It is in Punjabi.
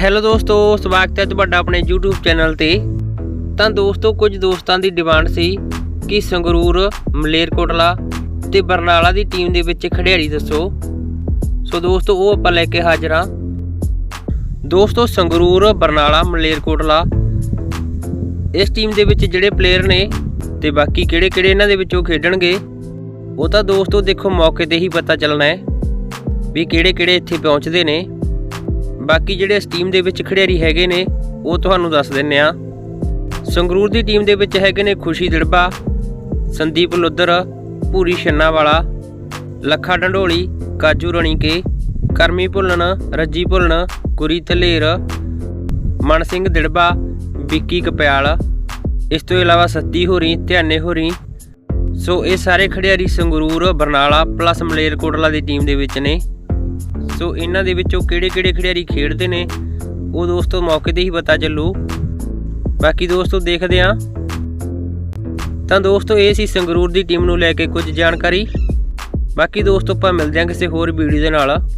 ਹੈਲੋ ਦੋਸਤੋ, ਸਵਾਗਤ ਹੈ ਤੁਹਾਡਾ ਆਪਣੇ YouTube ਚੈਨਲ ਤੇ। ਤਾਂ ਦੋਸਤੋ, ਕੁਝ ਦੋਸਤਾਂ ਦੀ ਡਿਮਾਂਡ ਸੀ ਕਿ ਸੰਗਰੂਰ, ਮਲੇਰਕੋਟਲਾ ਤੇ ਬਰਨਾਲਾ ਦੀ ਟੀਮ ਦੇ ਵਿੱਚ ਖਿਡਾਰੀ ਦੱਸੋ। ਸੋ ਦੋਸਤੋ, ਉਹ ਆਪਾਂ ਲੈ ਕੇ ਹਾਜ਼ਰ ਹਾਂ। ਦੋਸਤੋ, ਸੰਗਰੂਰ, ਬਰਨਾਲਾ, ਮਲੇਰਕੋਟਲਾ ਇਸ ਟੀਮ ਦੇ ਵਿੱਚ ਜਿਹੜੇ ਪਲੇਅਰ ਨੇ ਤੇ ਬਾਕੀ ਕਿਹੜੇ ਕਿਹੜੇ ਇਹਨਾਂ ਦੇ ਵਿੱਚੋਂ ਖੇਡਣਗੇ, ਉਹ ਤਾਂ ਦੋਸਤੋ ਦੇਖੋ ਮੌਕੇ ਤੇ ਹੀ ਪਤਾ ਚੱਲਣਾ ਹੈ ਵੀ ਕਿਹੜੇ ਕਿਹੜੇ ਇੱਥੇ ਪਹੁੰਚਦੇ ਨੇ। ਬਾਕੀ ਜਿਹੜੇ ਇਸ ਟੀਮ ਦੇ ਵਿੱਚ ਖਿਡਾਰੀ ਹੈਗੇ ਨੇ, ਉਹ ਤੁਹਾਨੂੰ ਦੱਸ ਦਿੰਨੇ ਆ ਸੰਗਰੂਰ ਦੀ ਟੀਮ ਦੇ ਵਿੱਚ ਹੈਗੇ ਨੇ ਖੁਸ਼ੀ ਦਿੜਬਾ, ਸੰਦੀਪ ਲੁੱਦਰ ਪੂਰੀ ਛੰਨਾ ਵਾਲਾ ਲੱਖਾ ਡੰਡੋਲੀ, ਕਾਜੂ ਰਣੀਕੇ, ਕਰਮੀ ਭੁੱਲਣ, ਰੱਜੀ ਭੁੱਲਣ, ਗੁਰੀ ਧਲੇਰ ਮਨ ਸਿੰਘ ਦਿੜਬਾ, ਵਿੱਕੀ ਕਪਿਆਲ। ਇਸ ਤੋਂ ਇਲਾਵਾ ਸੱਤੀ ਹੋਰੀ, ਧਿਆਨੇ ਹੋਰੀ। ਸੋ ਇਹ ਸਾਰੇ ਖਿਡਾਰੀ ਸੰਗਰੂਰ, ਬਰਨਾਲਾ, ਪਲੱਸ ਮਲੇਰਕੋਟਲਾ ਦੀ ਟੀਮ ਦੇ ਵਿੱਚ ਨੇ। ਸੋ ਇਹਨਾਂ ਦੇ ਵਿੱਚੋਂ ਕਿਹੜੇ-ਕਿਹੜੇ ਖਿਡਾਰੀ ਖੇਡਦੇ ਨੇ, ਉਹ ਦੋਸਤੋ ਮੌਕੇ ਤੇ ਹੀ ਪਤਾ ਚੱਲੂ। ਬਾਕੀ ਦੋਸਤੋ ਦੇਖਦੇ ਆਂ ਤਾਂ ਦੋਸਤੋ ਇਹ ਸੀ ਸੰਗਰੂਰ ਦੀ ਟੀਮ ਨੂੰ ਲੈ ਕੇ ਕੁਝ ਜਾਣਕਾਰੀ। ਬਾਕੀ ਦੋਸਤੋ ਆਪਾਂ ਮਿਲਦੇ ਆਂ ਕਿਸੇ ਹੋਰ ਵੀਡੀਓ ਦੇ ਨਾਲ।